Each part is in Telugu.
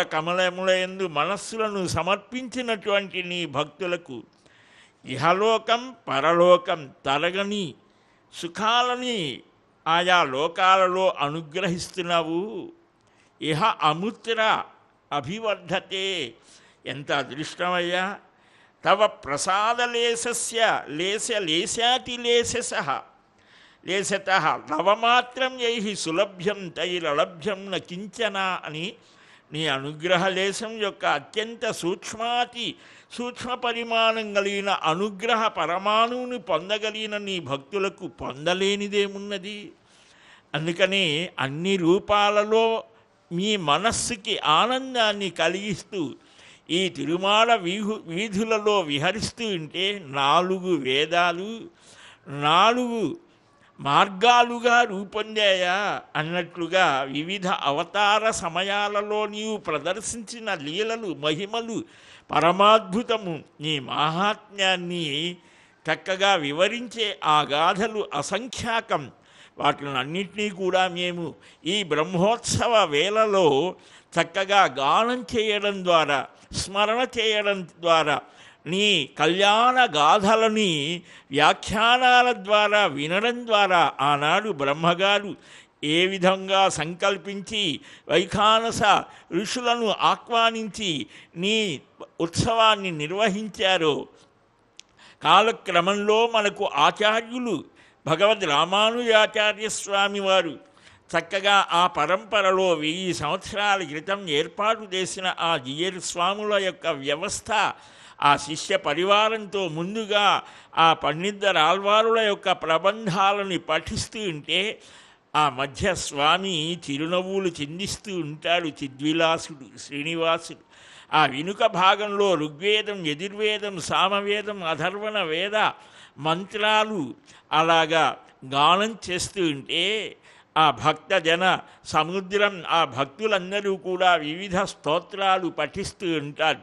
కమలముల ఎందు మనస్సులను సమర్పించినటువంటి నీ భక్తులకు ఇహలోకం పరలోకం తరగని సుఖాలని ఆయా లోకాలలో అనుగ్రహిస్తున్నావు. ఇహ అముత్ర అభివర్ధతే. ఎంత అదృష్టమయ్యా! తవ ప్రసాదలేశస్య లేశ లేశాతి లేశస. లేశత లవమాత్రం యై సులభ్యం తైరలభ్యం న కించన అని నీ అనుగ్రహ లేశం యొక్క అత్యంత సూక్ష్మాతి సూక్ష్మ పరిమాణం కలిగిన అనుగ్రహ పరమాణువుని పొందగలిగిన నీ భక్తులకు పొందలేనిదేమున్నది? అందుకని అన్ని రూపాలలో మీ మనస్సుకి ఆనందాన్ని కలిగిస్తూ ఈ తిరుమాల వీహు వీధులలో విహరిస్తూ ఉంటే నాలుగు వేదాలు నాలుగు మార్గాలుగా రూపొందాయా అన్నట్లుగా వివిధ అవతార సమయాలలో నీవు ప్రదర్శించిన లీలలు మహిమలు పరమాద్భుతము. నీ మాహాత్మ్యాన్ని చక్కగా వివరించే ఆ గాథలు అసంఖ్యాకం. వాటిని అన్నింటినీ కూడా మేము ఈ బ్రహ్మోత్సవ వేళలో చక్కగా గానం చేయడం ద్వారా స్మరణ చేయడం ద్వారా నీ కళ్యాణ గాథలని వ్యాఖ్యానాల ద్వారా వినడం ద్వారా ఆనాడు బ్రహ్మగారు ఏ విధంగా సంకల్పించి వైఖానస ఋషులను ఆహ్వానించి నీ ఉత్సవాన్ని నిర్వహించారో కాలక్రమంలో మనకు ఆచార్యులు భగవద్ రామానుజాచార్య స్వామి వారు చక్కగా ఆ పరంపరలో వెయ్యి సంవత్సరాల క్రితం ఏర్పాటు చేసిన ఆ జియర్ స్వాముల యొక్క వ్యవస్థ ఆ శిష్య పరివారంతో ముందుగా ఆ పండిద్దరు ఆల్వారుల యొక్క ప్రబంధాలను పఠిస్తూ ఉంటే ఆ మధ్య స్వామి చిరునవ్వులు చిందిస్తూ ఉంటాడు చిద్విలాసుడు శ్రీనివాసుడు. ఆ వెనుక భాగంలో ఋగ్వేదం యజుర్వేదం సామవేదం అధర్వణ వేద మంత్రాలు అలాగా గానం చేస్తూ ఉంటే ఆ భక్తజన సముద్రం ఆ భక్తులందరూ కూడా వివిధ స్తోత్రాలు పఠిస్తూ ఉంటారు.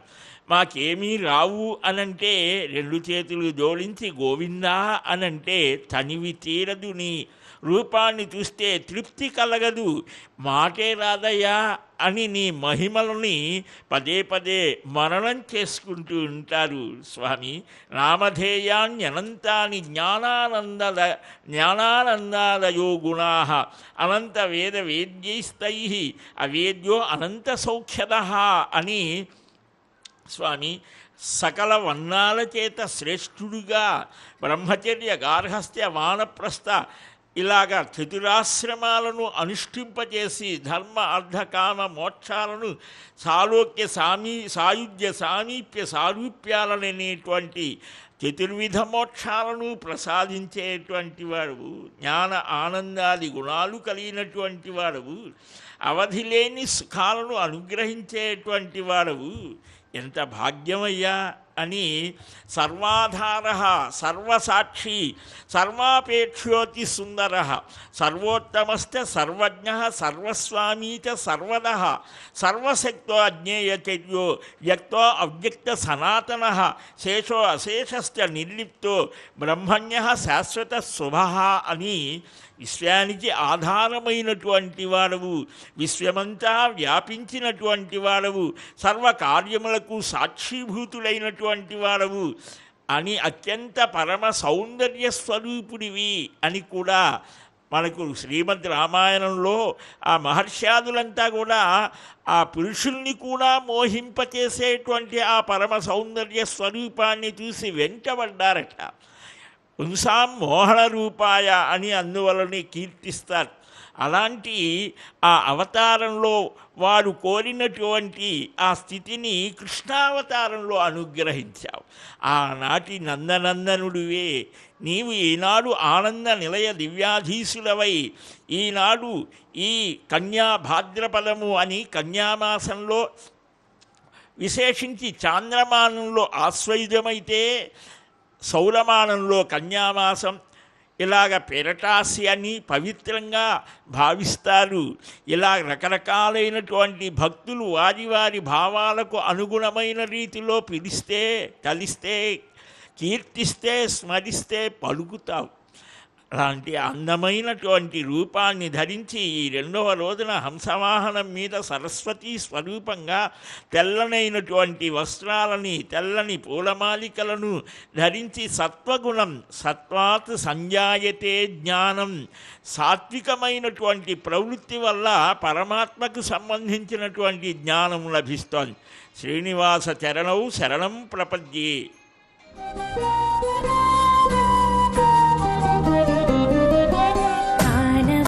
మాకేమీ రావు అనంటే రెండు చేతులు జోడించి గోవిందా అనంటే తనివి తీరదు నీ రూపాన్ని చూస్తే తృప్తి కలగదు. మాటే రాదయ్యా అని నీ మహిమలని పదే పదే మరణం చేసుకుంటూ ఉంటారు స్వామి. రామధేయాన్యనంతాని జ్ఞానానంద జ్ఞానానందాలయో గుణా. అనంత వేద వేద్యైస్తై. అవేద్యో అనంత సౌఖ్యద అని స్వామి సకల వర్ణాల చేత శ్రేష్ఠుడుగా బ్రహ్మచర్య గార్హస్థ్య వానప్రస్థ ఇలాగ చతురాశ్రమాలను అనుష్ఠింపచేసి ధర్మ అర్ధకామ మోక్షాలను సాలోక్య సామీ సాయుధ్య సామీప్య సారూప్యాలనేటువంటి చతుర్విధ మోక్షాలను ప్రసాదించేటువంటి వాడు జ్ఞాన ఆనందాది గుణాలు కలిగినటువంటి వాడు అవధి లేని సుఖాలను అనుగ్రహించేటువంటి వాడవు ఎంత భాగ్యమయ్యా అని సర్వాధార సర్వసాక్షి సర్వాపేక్షోతి సుందర. సర్వోత్తమస్త సర్వజ్ఞ సర్వస్వామీ సర్వద. సర్వశక్తో అజ్ఞేయచర్యో వ్యక్తో అవ్యక్త సనాతన. శేషో అశేషస్థ నిర్లిప్తో బ్రహ్మణ్య శాశ్వత శుభ అని విశ్వానికి ఆధారమైనటువంటి వాడవు. విశ్వమంతా వ్యాపించినటువంటి వాడవు. సర్వకార్యములకు సాక్షిభూతులైనటువంటి వాడవు. అని అత్యంత పరమ సౌందర్య స్వరూపుడివి అని కూడా మనకు శ్రీమద్ రామాయణంలో ఆ మహర్షాదులంతా కూడా ఆ పురుషుల్ని కూడా మోహింపచేసేటువంటి ఆ పరమ సౌందర్య స్వరూపాన్ని చూసి వెంటబడ్డారట. పుంసాం మోహన రూపాయ అని అందువలనే కీర్తిస్తారు. అలాంటి ఆ అవతారంలో వారు కోరినటువంటి ఆ స్థితిని కృష్ణావతారంలో అనుగ్రహించావు. ఆనాటి నందనందనుడివే నీవు ఈనాడు ఆనంద నిలయ దివ్యాధీశులవై ఈనాడు ఈ కన్యా భాద్రపదము అని కన్యామాసంలో విశేషించి చాంద్రమానంలో ఆశ్వయుజమైతే సౌరమానంలో కన్యామాసం ఇలాగ పెరటాసి అని పవిత్రంగా భావిస్తారు. ఇలా రకరకాలైనటువంటి భక్తులు వారి వారి భావాలకు అనుగుణమైన రీతిలో పిలిస్తే కలిస్తే కీర్తిస్తే స్మరిస్తే పలుకుతావు. అలాంటి అందమైనటువంటి రూపాన్ని ధరించి ఈ రెండవ రోజున హంసవాహనం మీద సరస్వతీ స్వరూపంగా తెల్లనైనటువంటి వస్త్రాలని తెల్లని పూలమాలికలను ధరించి సత్వగుణం సత్వాత్ సంజాయతే జ్ఞానం సాత్వికమైనటువంటి ప్రవృత్తి వల్ల పరమాత్మకు సంబంధించినటువంటి జ్ఞానం లభిస్తోంది. శ్రీనివాస చరణౌ శరణం ప్రపద్యే.